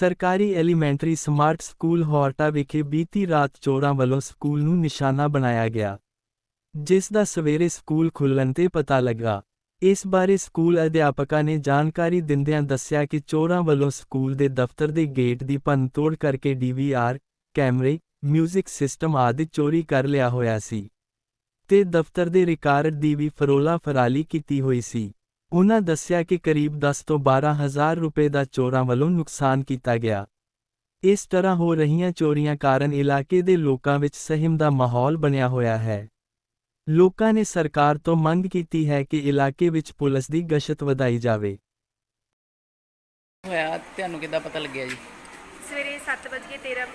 ਸਰਕਾਰੀ elementary smart school ਹੌਰਟਾ ਵਿਖੇ ਬੀਤੀ ਰਾਤ ਚੋਰਾਂ ਵੱਲੋਂ ਸਕੂਲ ਨੂੰ ਨਿਸ਼ਾਨਾ ਬਣਾਇਆ ਗਿਆ, ਜਿਸ ਦਾ ਸਵੇਰੇ ਸਕੂਲ ਖੁੱਲ੍ਹਣ ਤੇ ਪਤਾ ਲੱਗਾ। ਇਸ ਬਾਰੇ ਸਕੂਲ ਅਧਿਆਪਕਾਂ ਨੇ ਜਾਣਕਾਰੀ ਦਿੰਦਿਆਂ ਦੱਸਿਆ ਕਿ ਚੋਰਾਂ ਵੱਲੋਂ ਸਕੂਲ ਦੇ ਦਫ਼ਤਰ ਦੇ ਗੇਟ ਦੀ ਭੰਨਤੋੜ ਕਰਕੇ ਡੀਵੀਆਰ, ਕੈਮਰੇ, ਮਿਊਜ਼ਿਕ ਸਿਸਟਮ ਆਦਿ ਚੋਰੀ ਕਰ ਲਿਆ ਹੋਇਆ ਸੀ ਤੇ ਦਫ਼ਤਰ ਦੇ ਰਿਕਾਰਡ ਦੀ ਵੀ ਫਰੋਲਾ ਫਰਾਲੀ ਕੀਤੀ ਹੋਈ ਸੀ। ਉਨ੍ਹਾਂ ਦੱਸਿਆ ਕਿ ਕਰੀਬ 10 ਤੋਂ 12 ਹਜ਼ਾਰ ਰੁਪਏ ਦਾ ਚੋਰਾਂ ਵੱਲੋਂ ਨੁਕਸਾਨ ਕੀਤਾ ਗਿਆ। ਇਸ ਤਰ੍ਹਾਂ ਹੋ ਰਹੀਆਂ ਚੋਰੀਆਂ ਕਾਰਨ ਇਲਾਕੇ ਦੇ ਲੋਕਾਂ ਵਿੱਚ ਸਹਿਮ ਦਾ ਮਾਹੌਲ ਬਣਿਆ ਹੋਇਆ ਹੈ। ਲੋਕਾਂ ਨੇ ਸਰਕਾਰ ਤੋਂ ਮੰਗ ਕੀਤੀ ਹੈ ਕਿ ਇਲਾਕੇ ਵਿੱਚ ਪੁਲਿਸ ਦੀ ਗਸ਼ਤ ਵਧਾਈ ਜਾਵੇ। ਹੋਇਆ, ਤੁਹਾਨੂੰ ਕਿੱਦਾਂ ਪਤਾ ਲੱਗਿਆ ਜੀ? ਸਵੇਰੇ 7:13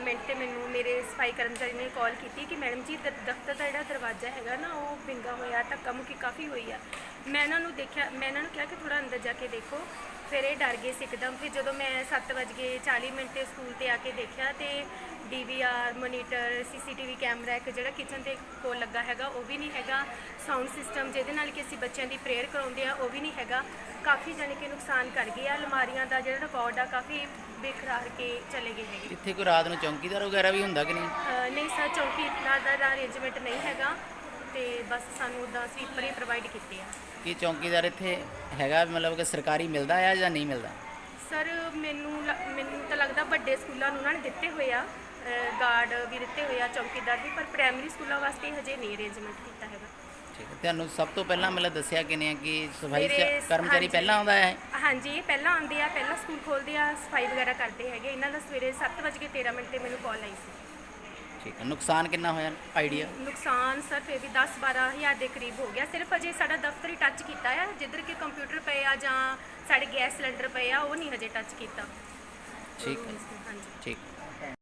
ਮਿੰਟ ਤੇ ਮੈਨੂੰ ਮੇਰੇ ਸਫ਼ਾਈ ਕਰਮਚਾਰੀ ਨੇ ਕਾਲ ਕੀਤੀ ਕਿ ਮੈਡਮ ਜੀ, ਦ- ਦਫ਼ਤਰ ਦਾ ਜਿਹੜਾ ਦਰਵਾਜ਼ਾ ਹੈਗਾ ਨਾ, ਉਹ ਵਿੰਗਾ ਹੋਇਆ, ਧੱਕਾ ਮੁੱਕੀ ਕਾਫੀ ਹੋਈ ਆ। ਮੈਂ ਇਹਨਾਂ ਨੂੰ ਦੇਖਿਆ, ਮੈਂ ਇਹਨਾਂ ਨੂੰ ਕਿਹਾ ਕਿ ਥੋੜਾ ਅੰਦਰ ਜਾ ਕੇ ਦੇਖੋ। ਫਿਰ ਇਹ ਡਰ ਗਏ ਸੀ ਇੱਕਦਮ। ਫਿਰ ਜਦੋਂ ਮੈਂ 7:40 ਮਿੰਟ ਤੇ ਸਕੂਲ ਤੇ ਆ ਕੇ ਦੇਖਿਆ ਤੇ ਡੀਵੀਆਰ ਮੋਨੀਟਰ, ਸੀਸੀਟੀਵੀ ਕੈਮਰਾ ਇੱਕ ਜਿਹੜਾ ਕਿਚਨ ਦੇ ਕੋਲ ਲੱਗਾ ਹੈਗਾ, ਉਹ ਵੀ ਨਹੀਂ ਹੈਗਾ। ਸਾਊਂਡ ਸਿਸਟਮ ਜਿਹਦੇ ਨਾਲ ਕਿ ਅਸੀਂ ਬੱਚਿਆਂ ਦੀ ਪ੍ਰੇਅਰ ਕਰਾਉਂਦੇ ਆ, ਉਹ ਵੀ ਨਹੀਂ ਹੈਗਾ। ਕਾਫੀ ਜਾਣੀ ਕਿ ਨੁਕਸਾਨ ਕਰ ਗਏ ਆ। ਅਲਮਾਰੀਆਂ ਦਾ ਜਿਹੜਾ ਰਿਕਾਰਡ ਆ ਕਾਫੀ ਬੇਖਰਾਰ ਕੇ ਚਲੇ ਗਏ ਹੈਗੇ। ਇੱਥੇ ਕੋਈ ਰਾਤ ਨੂੰ ਚੌਂਕੀਦਾਰ ਵਗੈਰਾ ਵੀ ਹੁੰਦਾ ਕਿ ਨਹੀਂ? ਅਹ ਨਹੀਂ ਸਰ ਚੌਕੀ ਦਾ ਦਾ ਅਰੇਂਜਮੈਂਟ ਨਹੀਂ ਹੈਗਾ ਤੇ ਬਸ ਸਾਨੂੰ ਉਦਾਂ ਸਵੀਪਰ ਹੀ ਪ੍ਰੋਵਾਈਡ ਕੀਤੇ ਆ। ਕੀ ਚੌਂਕੀਦਾਰ ਇੱਥੇ ਹੈਗਾ ਮਤਲਬ ਕਿ ਸਰਕਾਰੀ ਮਿਲਦਾ ਆ ਜਾਂ ਨਹੀਂ ਮਿਲਦਾ? ਸਰ ਮੈਨੂੰ ਲ- ਮੈਨੂੰ ਤਾਂ ਲੱਗਦਾ ਵੱਡੇ ਸਕੂਲਾਂ ਨੂੰ ਉਹਨਾਂ ਨੇ ਦਿੱਤੇ ਹੋਏ ਆ। ਗਾਰਡ ਵੀ ਦਿੱਤੇ ਹੋਏ ਆ ਚੌਕੀਦਾਰ ਵੀ ਪਰ ਪ੍ਰਾਇਮਰੀ ਸਕੂਲਾਂ ਵਾਸਤੇ ਹਜੇ ਨਹੀਂ ਅਰੇਂਜਮੈਂਟ ਕੀਤਾ ਹੈਗਾ। ਠੀਕ ਹੈ। ਤੁਹਾਨੂੰ ਸਭ ਤੋਂ ਪਹਿਲਾਂ ਮਤਲਬ ਦੱਸਿਆ ਕਿਨੇ ਕਿ ਸਫ਼ਾਈ ਮੇਰੇ ਕਰਮਚਾਰੀ ਹਾਂਜੀ। ਪਹਿਲਾਂ ਆਉਂਦਾ ਹੈ? ਹਾਂਜੀ ਇਹ ਪਹਿਲਾਂ ਆਉਂਦੇ ਆ ਪਹਿਲਾਂ ਸਕੂਲ ਖੋਲਦੇ ਆ ਸਫ਼ਾਈ ਵਗੈਰਾ ਕਰਦੇ ਹੈਗੇ। ਇਹਨਾਂ ਦਾ ਸਵੇਰੇ 7:13 ਮਿੰਟ ਤੇ ਮੈਨੂੰ ਕਾਲ ਆਈ ਸੀ। ਠੀਕ ਹੈ। ਨੁਕਸਾਨ ਕਿੰਨਾ ਹੋਇਆ? ਆਈਡੀਆ? ਨੁਕਸਾਨ ਸਰ ਫਿਰ ਵੀ 10-12 ਹਜ਼ਾਰ ਦੇ ਕਰੀਬ ਹੋ ਗਿਆ। ਸਿਰਫ ਅਜੇ ਸਾਡਾ ਦਫ਼ਤਰ ਹੀ ਟੱਚ ਕੀਤਾ ਆ। ਜਿੱਧਰ ਕਿ ਕੰਪਿਊਟਰ ਪਏ ਆ ਜਾਂ ਸਾਡੇ ਗੈਸ ਸਿਲੰਡਰ ਪਏ ਆ ਉਹ ਨਹੀਂ ਹਜੇ ਟੱਚ ਕੀਤਾ। ਠੀਕ ਹੈ। ਹਾਂਜੀ। ਠੀਕ।